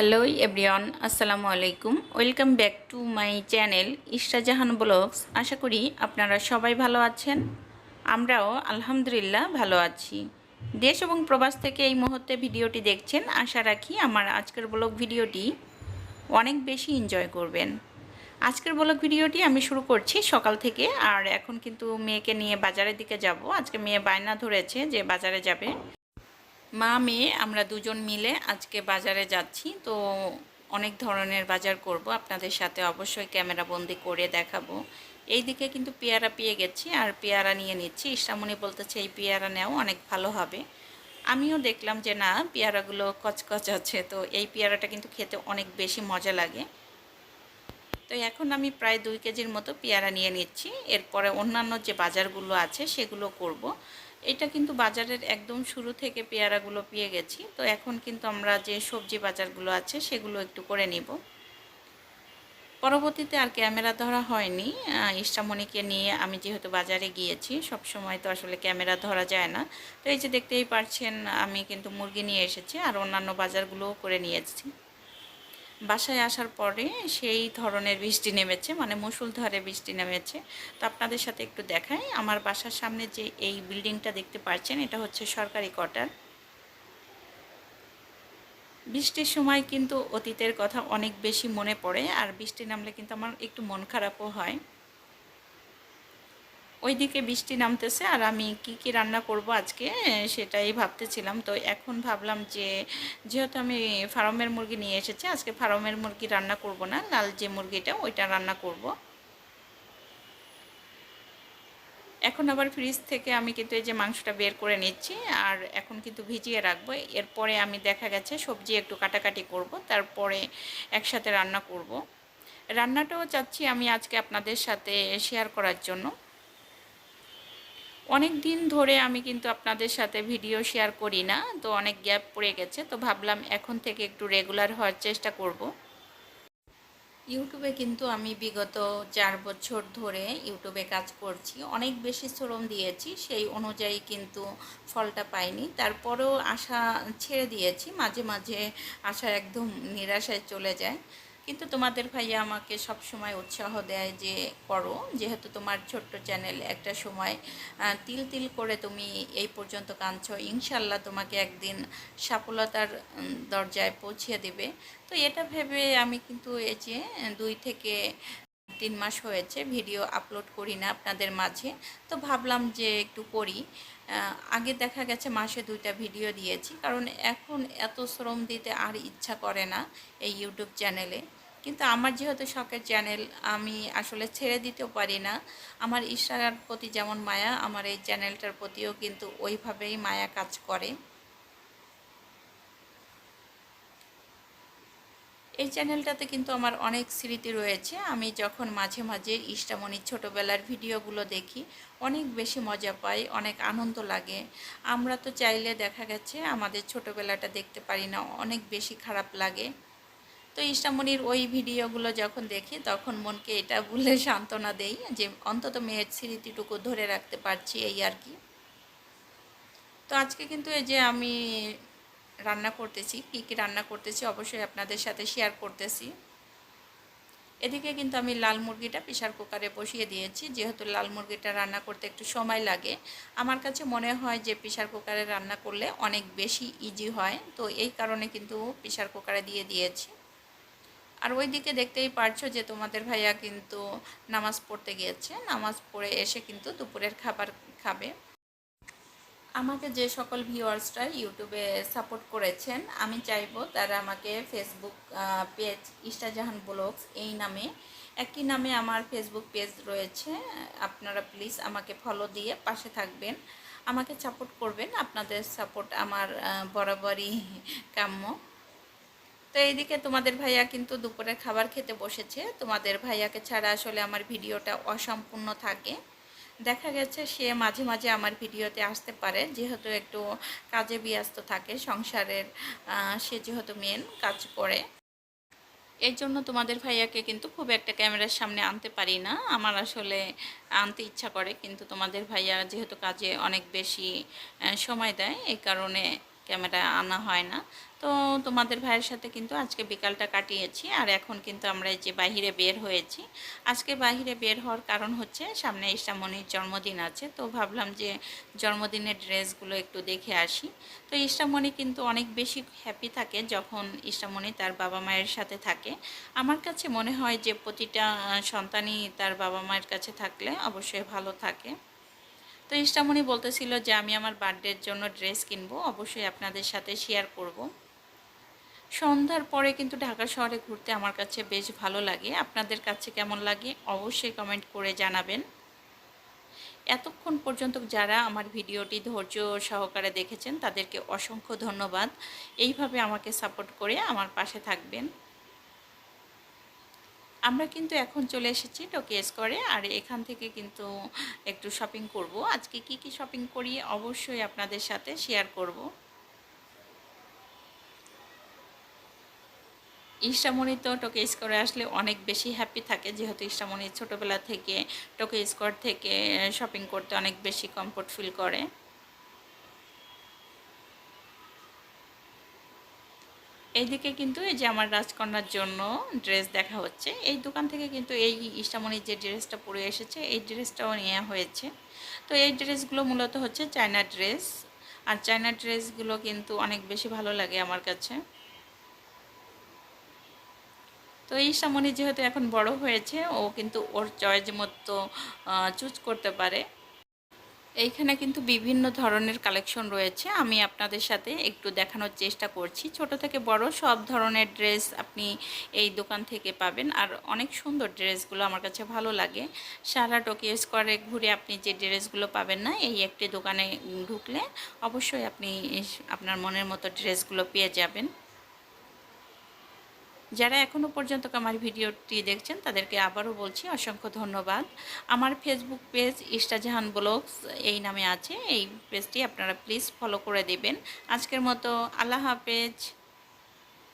Hello everyone, আসসালামু আলাইকুম। Welcome back to my channel Ishrajahan blogs. আশা করি আপনারা সবাই ভালো আছেন। আমরাও আলহামদুলিল্লাহ ভালো আছি। দেশ এবং প্রবাস থেকে এই মুহূর্তে ভিডিওটি দেখছেন, আশা রাখি আমার আজকের ব্লগ ভিডিওটি অনেক বেশি এনজয় করবেন। আজকের ব্লগ ভিডিওটি আমি শুরু করছি সকাল থেকে, আর এখন কিন্তু মেয়েকে নিয়ে বাজারের দিকে যাব। আজকে মেয়ে বায়না ধরেছে যে বাজারে যাবে। মা, মেয়ে, আমরা দুজন মিলে আজকে বাজারে যাচ্ছি। তো অনেক ধরনের বাজার করব। আপনাদের সাথে অবশ্যই ক্যামেরা বন্দি করে দেখাবো। এই দিকে কিন্তু পেয়ারা পেয়ে গেছি আর পেয়ারা নিয়ে নিচ্ছি। ইসলামণি বলতেছে, এই পেয়ারা নেও, অনেক ভালো হবে। আমিও দেখলাম যে, না, পেয়ারাগুলো কচকচ আছে। তো এই পেয়ারাটা কিন্তু খেতে অনেক বেশি মজা লাগে। তো এখন আমি প্রায় দুই কেজির মতো পেয়ারা নিয়ে নিচ্ছি। এরপরে অন্যান্য যে বাজারগুলো আছে সেগুলো করব। এটা কিন্তু বাজারের একদম শুরু থেকে পেয়ারাগুলো পেয়ে গেছি। তো এখন কিন্তু আমরা যে সবজি বাজারগুলো আছে সেগুলো একটু করে নিব। পরবর্তীতে আর ক্যামেরা ধরা হয়নি। ইষ্টামণিকে নিয়ে আমি যেহেতু বাজারে গিয়েছি সব সময় তো আসলে ক্যামেরা ধরা যায় না। তো এই যে দেখতেই পারছেন, আমি কিন্তু মুরগি নিয়ে এসেছি আর অন্যান্য বাজারগুলোও করে নিয়েছি বাসায় আসার পরে সেই ধরনের বৃষ্টি নেমেছে মানে মুসুলধারে বৃষ্টি নেমেছে। তো আপনাদের সাথে একটু দেখাই, আমার বাসার সামনে যে এই বিল্ডিংটা দেখতে পাচ্ছেন এটা হচ্ছে সরকারি কোয়ার্টার। বৃষ্টির সময় কিন্তু অতীতের কথা অনেক বেশি মনে পড়ে, আর বৃষ্টি নামলে কিন্তু আমার একটু মন খারাপও হয়। ওইদিকে বৃষ্টি নামতেছে আর আমি কি কি রান্না করব আজকে সেটাই ভাবতেছিলাম। তো এখন ভাবলাম যে, যেহেতু আমি ফার্মের মুরগি নিয়ে এসেছি, আজকে ফার্মের মুরগি রান্না করব না, লাল যে মুরগিটা ওইটা রান্না করব। এখন আবার ফ্রিজ থেকে আমি কিন্তু এই যে মাংসটা বের করে নিচ্ছি, আর এখন কিন্তু ভিজিয়ে রাখব। এরপরে আমি দেখা গেছে সবজি একটু কাটাকাটি করব, তারপরে একসাথে রান্না করব। রান্নাটাও চাচ্ছি আমি আজকে আপনাদের সাথে শেয়ার করার জন্য। অনেক দিন ধরে আমি কিন্তু আপনাদের সাথে ভিডিও শেয়ার করি না, তো অনেক গ্যাপ পড়ে গেছে, তো ভাবলাম এখন থেকে একটু রেগুলার হওয়ার চেষ্টা করব। ইউটিউবে কিন্তু আমি বিগত চার বছর ধরে ইউটিউবে কাজ করছি, অনেক বেশি শ্রম দিয়েছি, সেই অনুযায়ী কিন্তু ফলটা পাইনি, তারপরেও আশা ছেড়ে দিয়েছি, মাঝে মাঝে আশা একদম নিরাশায় চলে যায়। কিন্তু তোমাদের ভাইয়া আমাকে সব সময় উৎসাহ দেয় যে করো। যেহেতু তোমার ছোট্ট চ্যানেল একটা সময় তিল তিল করে তুমি এই পর্যন্ত কাঁদছ, ইনশাল্লাহ তোমাকে একদিন সফলতার দরজায় পৌঁছিয়ে দেবে। তো এটা ভেবে আমি কিন্তু এই যে দুই থেকে তিন মাস হয়েছে ভিডিও আপলোড করি না আপনাদের মাঝে। তো ভাবলাম যে একটু করি। আগে দেখা গেছে মাসে দুইটা ভিডিও দিয়েছি, কারণ এখন এত শ্রম দিতে আর ইচ্ছা করে না এই ইউটিউব চ্যানেলে। কিন্তু আমার যেহেতু শখের চ্যানেল আমি আসলে ছেড়ে দিতেও পারি না। আমার ঈশ্বরের প্রতি যেমন মায়া, আমার এই চ্যানেলটার প্রতিও কিন্তু ওইভাবেই মায়া কাজ করে। এই চ্যানেলটাতে কিন্তু আমার অনেক স্মৃতি রয়েছে। আমি যখন মাঝে মাঝে ইষ্টামণির ছোটোবেলার ভিডিওগুলো দেখি, অনেক বেশি মজা পাই, অনেক আনন্দ লাগে। আমরা তো চাইলে দেখা গেছে, আমাদের ছোটোবেলাটা দেখতে পারি না, অনেক বেশি খারাপ লাগে। তো ইষ্টামণির ওই ভিডিওগুলো যখন দেখি, তখন মনকে এটা ভুলে সান্ত্বনা দেই যে, অন্তত মেয়ের স্মৃতিটুকু ধরে রাখতে পারছি এই আর কি। তো আজকে কিন্তু এই যে আমি রান্না করতেছি, কী কী রান্না করতেছি অবশ্যই আপনাদের সাথে শেয়ার করতেছি। এদিকে কিন্তু আমি লাল মুরগিটা প্রেশার কুকারে বসিয়ে দিয়েছি, যেহেতু লাল মুরগিটা রান্না করতে একটু সময় লাগে। আমার কাছে মনে হয় যে প্রেশার কুকারে রান্না করলে অনেক বেশি ইজি হয়। তো এই কারণে কিন্তু প্রেশার কুকারে দিয়ে দিয়েছি। আর ওই দিকে দেখতেই পারছ যে তোমাদের ভাইয়া কিন্তু নামাজ পড়তে গিয়েছে। নামাজ পড়ে এসে কিন্তু দুপুরের খাবার খাবে। আমাকে যে সকল ভিউয়ার্সরা ইউটিউবে সাপোর্ট করেছেন, আমি চাইব তারা আমাকে ফেসবুক পেজ ইস্টাজাহান ব্লগস, এই নামে, একই নামে আমার ফেসবুক পেজ রয়েছে। আপনারা প্লিজ আমাকে ফলো দিয়ে পাশে থাকবেন। আমাকে সাপোর্ট করবেন। আপনাদের সাপোর্ট আমার বরাবরই কাম্য। তো এইদিকে তোমাদের ভাইয়া কিন্তু দুপুরের খাবার খেতে বসেছে। তোমাদের ভাইয়াকে ছাড়া আসলে আমার ভিডিওটা অসম্পূর্ণ থাকে। দেখা গেছে সে মাঝে মাঝে আমার ভিডিওতে আসতে পারে, যেহেতু একটু কাজে ব্যস্ত থাকে, সংসারের সে যেহেতু মেন কাজ করে। এই জন্য তোমাদের ভাইয়াকে কিন্তু খুব একটা ক্যামেরার সামনে আনতে পারি না। আমার আসলে আনতে ইচ্ছা করে, কিন্তু তোমাদের ভাইয়া যেহেতু কাজে অনেক বেশি সময় দেয়, এই কারণে ক্যামেরা আনা হয় না। তো তোমাদের ভাইয়ের সাথে কিন্তু আজকে বিকালটা কাটিয়েছি, আর এখন কিন্তু আমরা এই যে বাহিরে বের হয়েছি। আজকে বাহিরে বের হওয়ার কারণ হচ্ছে, সামনে ইস্টামণির জন্মদিন আছে, তো ভাবলাম যে জন্মদিনের ড্রেসগুলো একটু দেখে আসি। তো ইস্টামণি কিন্তু অনেক বেশি হ্যাপি থাকে যখন ইস্টামণি তার বাবা মায়ের সাথে থাকে। আমার কাছে মনে হয় যে প্রতিটা সন্তানই তার বাবা মায়ের কাছে থাকলে অবশ্যই ভালো থাকে। তো ইষ্টামণি বলতেছিল যে আমি আমার বার্থডের জন্য ড্রেস কিনবো, অবশ্যই আপনাদের সাথে শেয়ার করব। সন্ধ্যার পরে কিন্তু ঢাকা শহরে ঘুরতে আমার কাছে বেশ ভালো লাগে। আপনাদের কাছে কেমন লাগে অবশ্যই কমেন্ট করে জানাবেন। এতক্ষণ পর্যন্ত যারা আমার ভিডিওটি ধৈর্য সহকারে দেখেছেন, তাদেরকে অসংখ্য ধন্যবাদ। এইভাবে আমাকে সাপোর্ট করে আমার পাশে থাকবেন। আমরা কিন্তু এখন চলে এসেছি টোকিও স্কোয়ারে, আর এখান থেকে কিন্তু একটু শপিং করব। আজকে কি কি শপিং করি অবশ্যই আপনাদের সাথে শেয়ার করব। ইস্টামণি তো টোকে স্কোয়ারে আসলে অনেক বেশি হ্যাপি থাকে। যেহেতু ইস্টামণি ছোটোবেলা থেকে টোকে স্কোয়ার থেকে শপিং করতে অনেক বেশি কমফোর্ট ফিল করে। এইদিকে কিন্তু এই যে আমার রাজকন্যার জন্য ড্রেস দেখা হচ্ছে। এই দোকান থেকে কিন্তু এই ইস্টামণির যে ড্রেসটা পরে এসেছে, এই ড্রেসটাও নেওয়া হয়েছে। তো এই ড্রেসগুলো মূলত হচ্ছে চায়না ড্রেস আর চায়না ড্রেসগুলো কিন্তু অনেক বেশি ভালো লাগে আমার কাছে। তো এই সামনে যেহেতু এখন বড় হয়েছে, ও কিন্তু ওর চয়েস মতো চুজ করতে পারে। এইখানে কিন্তু বিভিন্ন ধরনের কালেকশন রয়েছে। আমি আপনাদের সাথে একটু দেখানোর চেষ্টা করছি। ছোট থেকে বড় সব ধরনের ড্রেস আপনি এই দোকান থেকে পাবেন। আর অনেক সুন্দর ড্রেসগুলো আমার কাছে ভালো লাগে। সারা টোকিও স্কোয়ারে ঘুরে আপনি যে ড্রেসগুলো পাবেন না, এই একটি দোকানে ঢুকলে অবশ্যই আপনি আপনার মনের মতো ড্রেসগুলো পেয়ে যাবেন। যারা এখনও পর্যন্ত আমার ভিডিওটি দেখছেন, তাদেরকে আবারও বলছি অসংখ্য ধন্যবাদ। আমার ফেসবুক পেজ ইস্টাজাহান ব্লগস এই নামে আছে, এই পেজটি আপনারা প্লিজ ফলো করে দেবেন। আজকের মতো আল্লাহ হাফেজ।